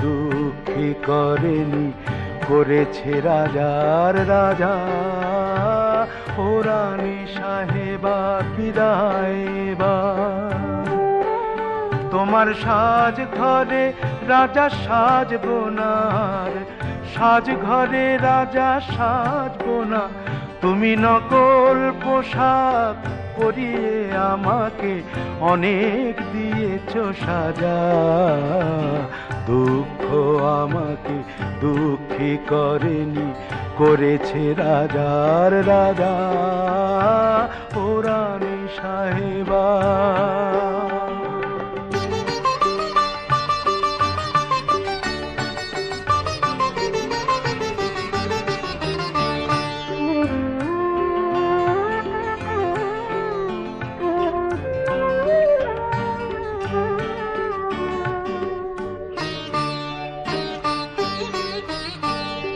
দুঃখী করেনি, করেছে রাজার রাজা। ও রানী সাহেবা বিদায়বা তোমার সাজ ঘরে রাজা সাজবো না আর। সাজ ঘরে রাজা সাজবো না। তুমি নকল পোশাক পরিয়ে আমাকে অনেক দিয়েছ সাজা। দুঃখী করেনি করেছে রাজার রাজা ও রানী সাহেবা।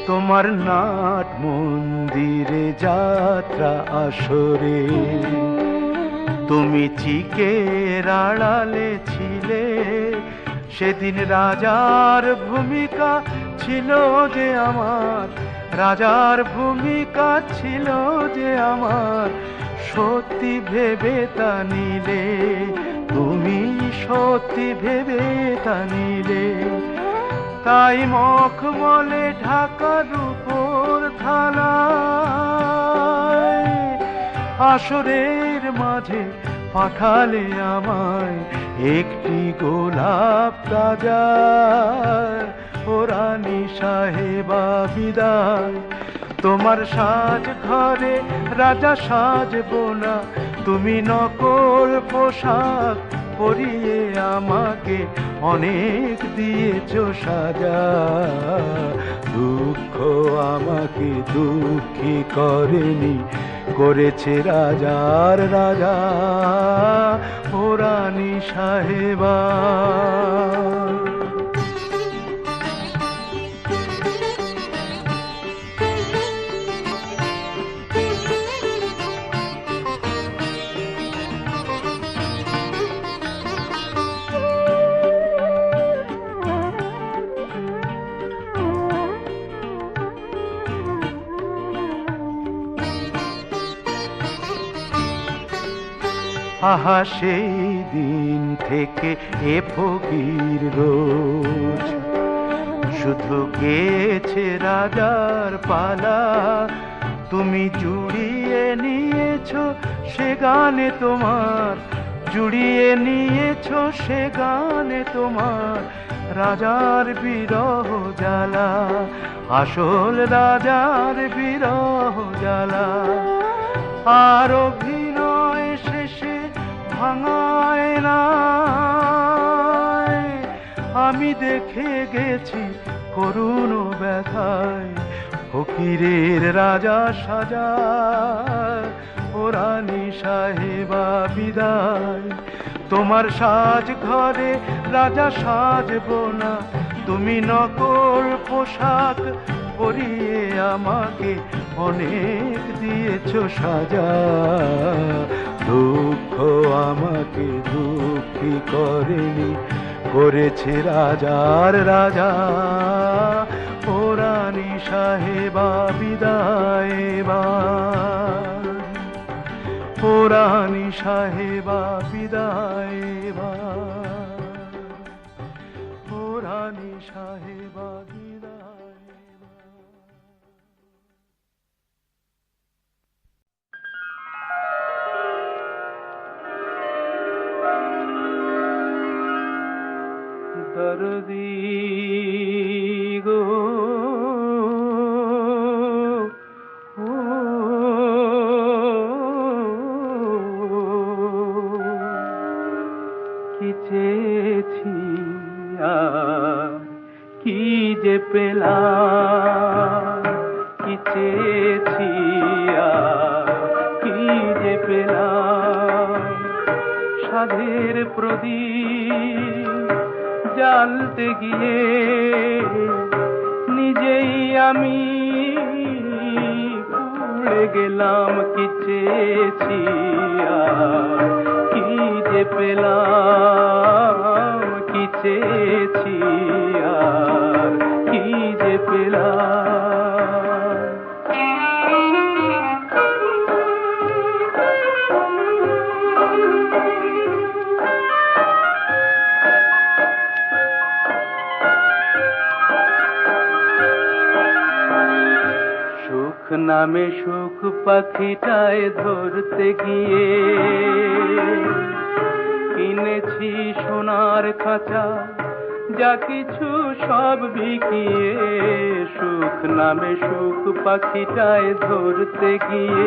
তোমার নাট মন্দিরে যাত্রা আসরে। তুমি চিকের আড়ালে ছিলে, সেদিন রাজার ভূমিকা ছিল যে আমার, রাজার ভূমিকা ছিল যে আমার। সত্যি ভেবে তা নিলে, তুমি সত্যি ভেবে তা নিলে। তাই মখমলে ঢাকার উপর থালায়। আসরের মাঝে পাঠালে আমায় একটি গোলাপ তাজা। ও রানী সাহেবা বিদায়। তোমার সাজ ঘরে রাজা সাজবো না, তুমি নকল পোশাক পরিয়ে আমাকে অনেক দিয়েছ সাজা। দুঃখ আমাকে দুঃখী করেনি, করেছে রাজার রাজা, ও রানী সাহেবা। আহা সেই দিন থেকে এ ফকির রোজ। শুধু গেছে রাজার পালা, তুমি জুড়িয়ে নিয়েছ সে গানে তোমার, জুড়িয়ে নিয়েছ সে গানে তোমার। রাজার বিরহ জ্বালা, আসল রাজার বিরহ জ্বালা। আর শেষে ভাঙায় না আমি দেখে গেছি করুণ ব্যথায়। ফকিরের রাজা সাজা ও রানী সাহেবা বিদায়। তোমার সাজ ঘরে রাজা সাজবো না, তুমি নকল পোশাক পরিয়ে আমাকে অনেক দিয়েছ সাজা। দুঃখ আমাকে দুঃখী করেনি, করেছে রাজার রাজা ও রানী সাহেবা, বিদায়। ও রানী সাহেবা, বিদায়। ও রানী সাহেবা কি চেয়েছি কি যে পেলাম, কি চেয়েছি কি যে পেলাম। সাধের প্রদীপ জ্বালতে গিয়ে নিজেই আমি পুড়ে গেলাম কি চেয়েছি আর যে পেলাম কি চেয়েছি আর কি যে পেলাম। সুখ নামে সুখ পাখিটায় ধরতে গিয়ে কিনেছি সোনার খাঁচা, যা কিছু সব বিকিয়ে সুখ নামে সুখ পাখিটায় ধরতে গিয়ে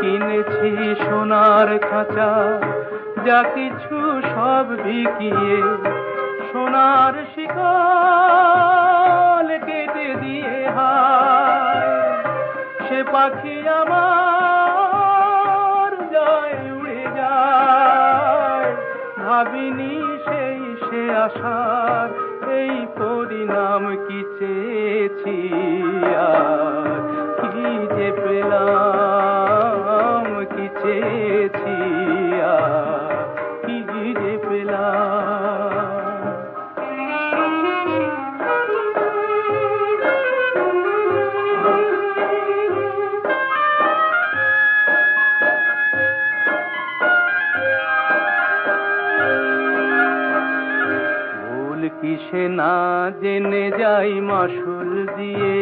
কিনেছি সোনার খাঁচা, যা কিছু সব বিকিয়ে সোনার শিকল পাখি আমার যায় উড়ে যায়। ভাবিনি সেই সে আসার এই পরিণাম কি চেয়েছি কি যে পেলাম, কি চেয়েছি কিসে না জেনে যাই মাসুল দিয়ে?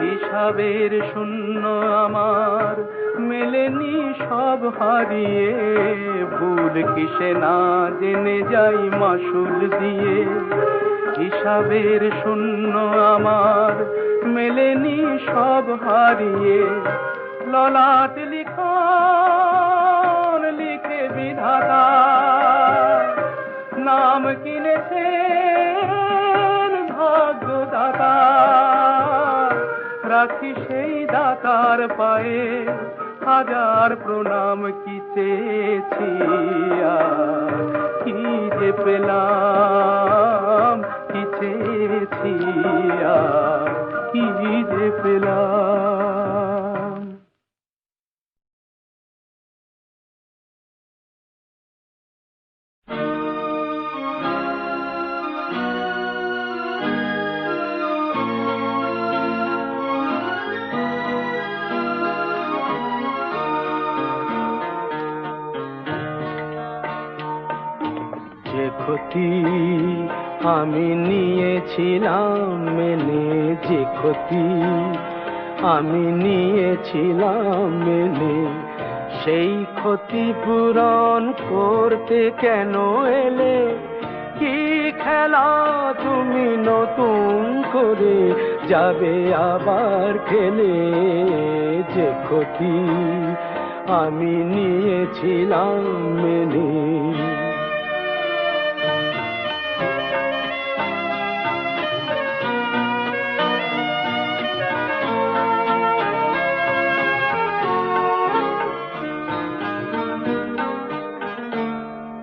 হিসাবের শূন্য আমার মেলেনি সব হারিয়ে। ভুল কিসে না জেনে যাই মাসুল দিয়ে? হিসাবের শূন্য আমার মেলেনি সব হারিয়ে। ললাট লিখন রাখি সেই দাতার পায়ে। হাজার প্রণাম কি চেয়েছি কি যে পেলাম, কি চেয়েছি কি যে পেলাম? ক্ষতি আমি নিয়েছিলাম মেনে যে ক্ষতি। আমি নিয়েছিলাম মেনে সেই ক্ষতি পূরণ করতে কেন এলে? কি খেলা তুমি নতুন করে যাবে আবার খেলে যে ক্ষতি? আমি নিয়েছিলাম মেনে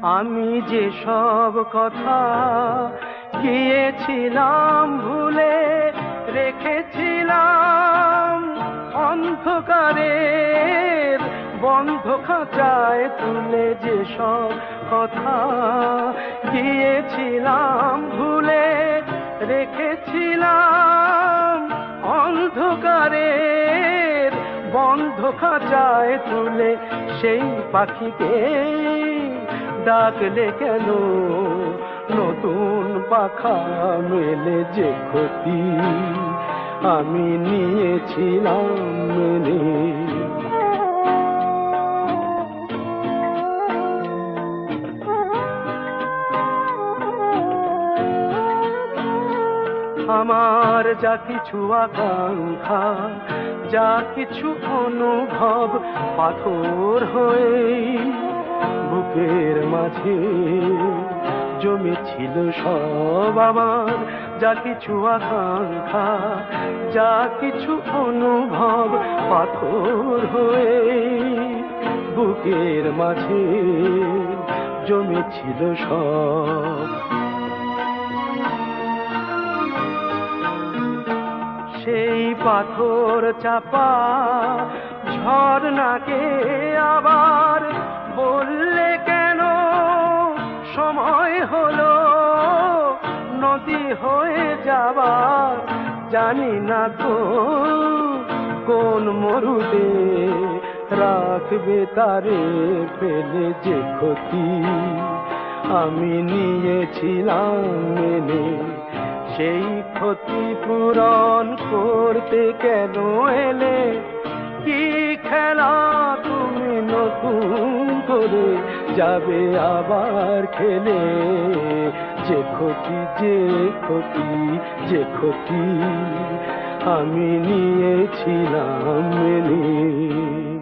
আমি যে সব কথা গিয়েছিলাম ভুলে রেখেছিলাম, অন্ধকারের বন্ধ খাঁচায় তুলে যে সব কথা গিয়েছিলাম ভুলে রেখেছিলাম, অন্ধকারের বন্ধ খাঁচায় তুলে সেই পাখিকে ডাকলে কেন নতুন পাখা মেলে যে ক্ষতি আমি নিয়েছিলাম আমার যা কিছু আকাঙ্ক্ষা, যা কিছু অনুভব পাথর হয়ে বুকের মাঝে। জমেছিল সব আমার, যা কিছু আকাঙ্ক্ষা, যা কিছু অনুভব পাথর হয়ে বুকের মাঝে জমেছিল সব। সেই পাথর চাপা ঝর্ণাকে আবার বললে কেন? সময় হলো, নদী হয়ে আবার জানি না তো কোন মরুদে রাখবে তারে ফেলে যে ক্ষতি। আমি নিয়েছিলাম মেনে সেই ক্ষতি পূরণ করতে কেন এলে? যাবে আবার খেলে। যে ক্ষতি যে ক্ষতি যে ক্ষতি আমি নিয়েছিলাম মেনে।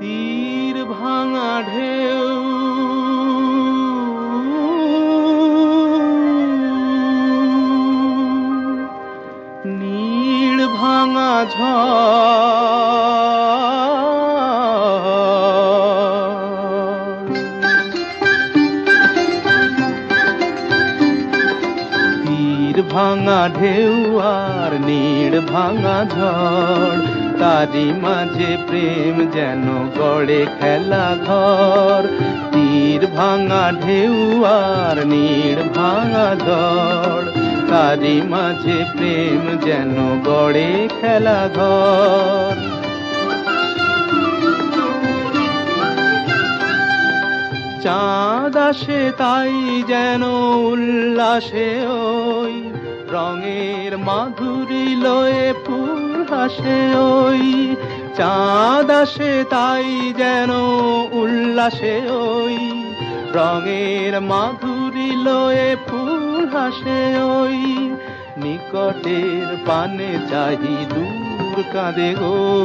তীর ভাঙা ঢেউ। নীড় ভাঙা ঝড়। ভাঙা ঢেউ আর নীড় ভাঙা ঝড়। তারি মাঝে প্রেম যেন গড়ে খেলা ঘর। তীর ভাঙা ঢেউ আর নীড় ভাঙা ঝড় তারি মাঝে প্রেম যেন গড়ে খেলা ঘর। চাঁদ আসে তাই যেন উল্লাসে ওই রঙের মাধুরী লয়ে ফুল হাসে ওই। চাঁদ আসে তাই যেন উল্লাসে ওই। রঙের মাধুরী লয়ে ফুল হাসে ওই। নিকটের পানে চাহি দূর কাঁদে গো।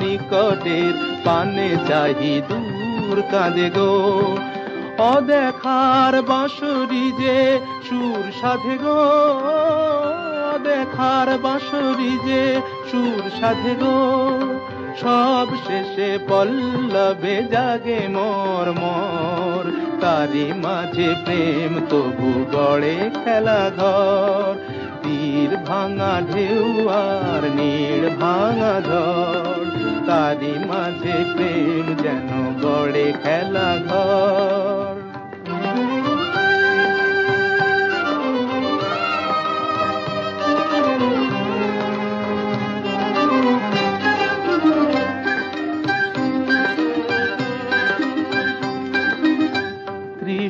নিকটের পানে চাহি দূর কাঁদে গো। অদেখার বাঁশরি যে সুর সাধে গো, অদেখার বাঁশরি যে সুর সাধে গো, সব শেষে পল্লবে জাগে মোর মোর। তারি মাঝে প্রেম তবু গড়ে খেলা ঘর। তীর ভাঙা ঢেউ আর নীড় ভাঙা ঝড়। তারি মাঝে প্রেম যেন গড়ে খেলা ঘর।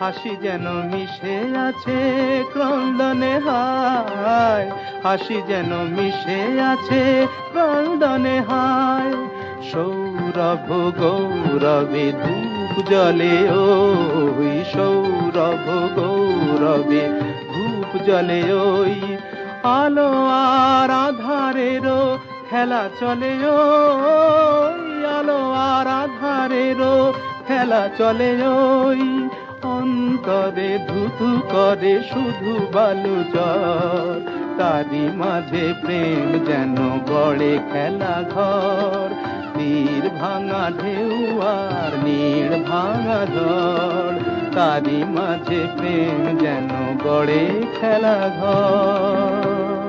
হাসি যেন মিশে আছে, ক্রন্দনে হায়। হাসি যেন মিশে আছে, ক্রন্দনে হায়। সৌরভ গৌরবে ধূপ জলে, ওই সৌরভ গৌরবে ধূপ জলে, ওই আলো আর আধারেরও খেলা চলে, ওই আলো আর আধারেরও খেলা চলে, ওই অন্তরে ধুধু করে, শুধু বালু জ্বর। তারি মাঝে প্রেম যেন গড়ে খেলা ঘর। নদীর ভাঙা ঢেউ আর নীড় ভাঙা ঝড় তারি মাঝে প্রেম যেন গড়ে খেলা ঘর।